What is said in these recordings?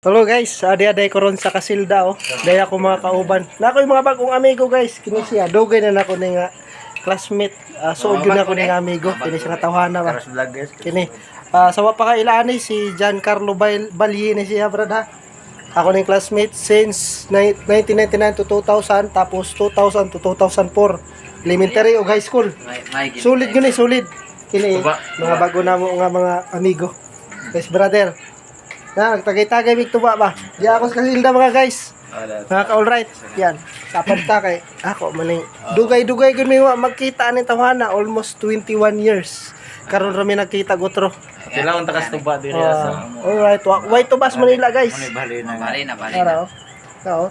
Hello guys, adi aday ko ron sa Kasilda oh. Daya ko mga kauban. Nako yung mga bagong amigo guys, kini siya. Dugay na nako ni nga classmate. Uh, suod yun ako ni nga amigo. Kini siya nga tawhana ba. Kini. Ah, sa wa pa ka ilaani si Giancarlo Bal Balye ni siya brad ha. Ako ning classmate since ni- 1999 to 2000 tapos 2000 to 2004. Elementary o high school. Gid. Sulit gini, sulit. Kini mga bago na mo nga mga amigo. Guys, brother. Na, nagtagay-tagay big tuba ba? Di ako sa kasilda mga guys. Mga ka-alright. Yan. Kapag ta kay ako maning dugay-dugay gud mi magkita ni tawhana almost 21 years. Karon ra mi nagkita gutro. Kailangan takas tuba diri Ah, sa alright. White Tubas Manila guys. Bali na. Bali na, bali na. oh. Kao.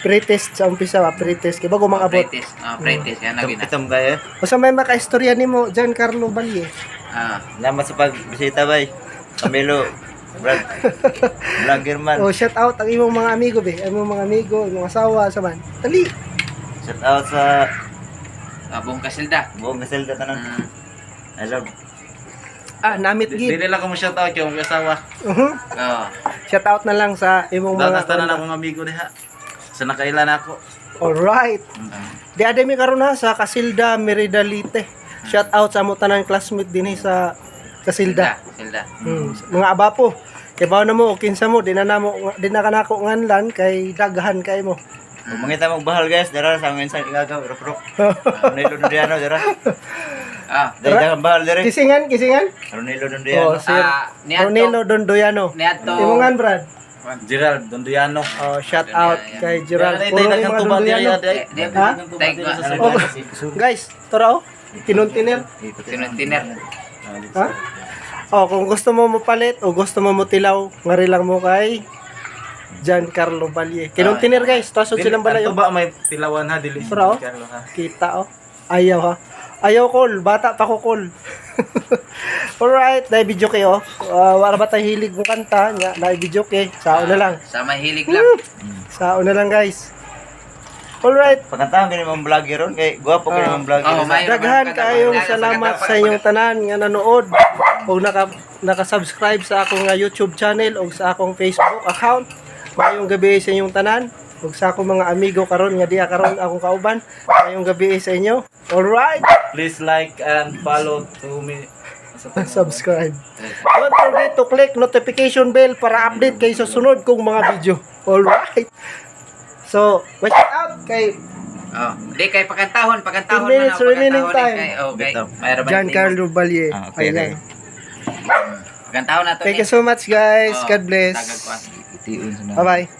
Pre-test sa umpisa ba? Pre-test kay bago mga abot. Practice. Ah, practice. Yan na gina. Itom kaya. Basta may maka-istorya nimo Giancarlo Balye. Ah, Salamat sa pagbisita bay. Camilo. Brad. Vlogger man. Oh, shout out ang imong mga amigo be. Ang imong mga amigo, imong asawa sa man. Dali. Shout out sa ah buong kasilda. buong Gaselda tanan. Mm. I love. Ah, namit gid. Dili lang ko mo shout out yung asawa. Mhm. Oh. Shout out na lang sa imong mga tanan akong amigo diha. Sa nakailan ako. Alright. Di ade mi karon ha sa Casilda Meridalite. Shout out sa mo tanan classmate dinhi sa Casilda. Silda. Hmm. Mga abapo. Kay bawo na mo kinsa mo di na namo di na kanako nganlan kay daghan kay mo. Kung mangita magbahal guys, dara sa mga insan igagaw, rok-rok. Ronelo Dundiano, dara. Ah. Dara ang bahal dere. Kisingan, kisingan. Ronelo Oh, Dundiano. si Ah, niadto. Ronelo Dondoyano. Niadto. Imongan Brad. Gerald Dundiano. Oh, shout out kay Gerald. Puro yung mga Dondoyano. ko. Oh, guys, tara oh. Kinuntiner. Tinutiner. Ha? Oh, kung gusto mo mapalit o gusto mo mutilaw, ngari lang mo kay Giancarlo Balye. Kinuntiner guys, tasod silang balay. Ang tuba may tilawan ha dili. Bro. Carlo, ha. Kita oh. Ayaw ha. Ayaw call, bata pa ko call. Alright, na video kayo. Uh, wala ba tayo hilig mo kanta? Nya, na video kay. Sao na lang. Sa mahilig lang. Sao na lang guys. Alright. Pagkantahan kini mong vlogger ron kay gwapo kini Ah. mong vlogger. Oh, may- Daghan kayong salamat sa inyong tanan nga nanood o naka naka-subscribe sa akong uh, YouTube channel o sa akong Facebook account. Mayong gabi sa inyong tanan ug sa akong mga amigo karon nga diha karon akong kauban. Mayong gabi sa inyo. Alright. Please like and follow to me. subscribe. Don't forget to click notification bell para update kayo sa sunod kong mga video. Alright. So, watch out kay Oh, di kay pakantahon, pakantahon 10 minutes na, remaining time. Kay, oh, kay. Mayroon ba Giancarlo Balye. Ah, okay, Ayan. Pakantahon na to. Thank you so much guys. Oh, God bless. Bye-bye.